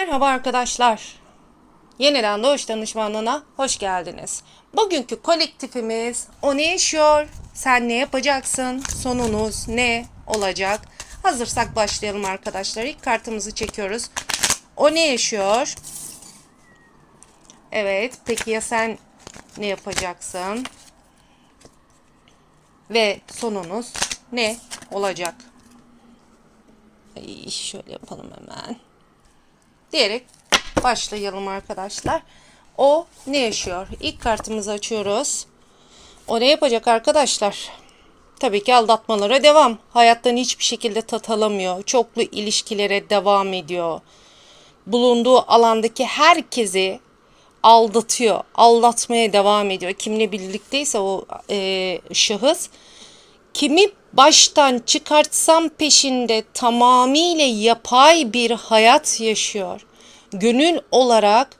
Merhaba arkadaşlar. Yeniden Doğuş Danışmanlığı'na hoş geldiniz. Bugünkü kolektifimiz o ne yaşıyor? Sen ne yapacaksın? Sonunuz ne olacak? Hazırsak başlayalım arkadaşlar. İlk kartımızı çekiyoruz. O ne yaşıyor? Evet. Peki ya sen ne yapacaksın? Ve sonunuz ne olacak? Ay, şöyle yapalım hemen diyerek başlayalım arkadaşlar. O ne yaşıyor? İlk kartımızı açıyoruz. O ne yapacak arkadaşlar? Tabii ki aldatmalara devam. Hayattan hiçbir şekilde tat alamıyor. Çoklu ilişkilere devam ediyor. Bulunduğu alandaki herkesi aldatıyor. Aldatmaya devam ediyor. Kimle birlikteyse o e, şahıs kimi baştan çıkartsam peşinde tamamıyla yapay bir hayat yaşıyor. Gönül olarak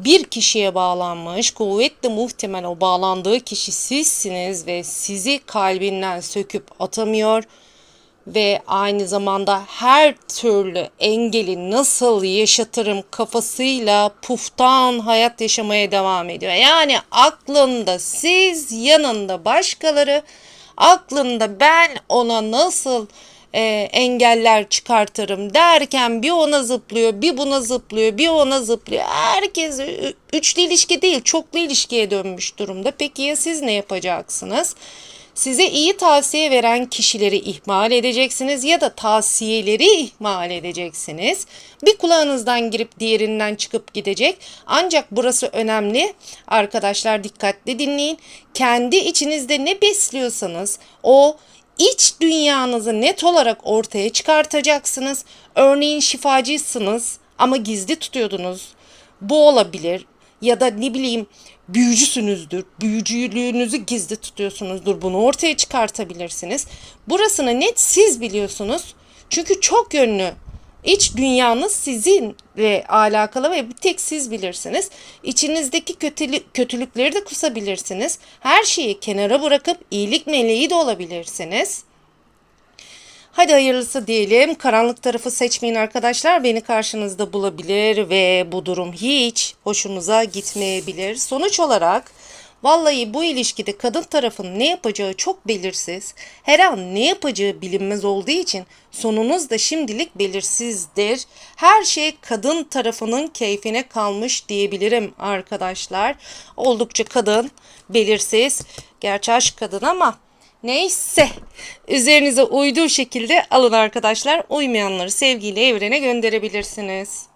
bir kişiye bağlanmış, kuvvetle muhtemel o bağlandığı kişi sizsiniz ve sizi kalbinden söküp atamıyor ve aynı zamanda her türlü engeli nasıl yaşatırım kafasıyla puftan hayat yaşamaya devam ediyor. Yani aklında siz, yanında başkaları, aklında ben ona nasıl e, engeller çıkartırım derken bir ona zıplıyor, bir buna zıplıyor, bir ona zıplıyor. Herkes üçlü ilişki değil, çoklu ilişkiye dönmüş durumda. Peki ya siz ne yapacaksınız? Size iyi tavsiye veren kişileri ihmal edeceksiniz ya da tavsiyeleri ihmal edeceksiniz. Bir kulağınızdan girip diğerinden çıkıp gidecek. Ancak burası önemli. Arkadaşlar dikkatli dinleyin. Kendi içinizde ne besliyorsanız o iç dünyanızı net olarak ortaya çıkartacaksınız. Örneğin şifacısınız ama gizli tutuyordunuz. Bu olabilir ya da ne bileyim büyücüsünüzdür. Büyücülüğünüzü gizli tutuyorsunuzdur. Bunu ortaya çıkartabilirsiniz. Burasını net siz biliyorsunuz. Çünkü çok yönlü. İç dünyanız sizinle alakalı ve bir tek siz bilirsiniz. İçinizdeki kötülük, kötülükleri de kusabilirsiniz. Her şeyi kenara bırakıp iyilik meleği de olabilirsiniz. Hadi hayırlısı diyelim. Karanlık tarafı seçmeyin arkadaşlar. Beni karşınızda bulabilir ve bu durum hiç hoşunuza gitmeyebilir. Sonuç olarak vallahi bu ilişkide kadın tarafın ne yapacağı çok belirsiz. Her an ne yapacağı bilinmez olduğu için sonunuz da şimdilik belirsizdir. Her şey kadın tarafının keyfine kalmış diyebilirim arkadaşlar. Oldukça kadın, belirsiz. Gerçi aşk kadın ama Neyse üzerinize uyduğu şekilde alın arkadaşlar. Uymayanları sevgiyle evrene gönderebilirsiniz.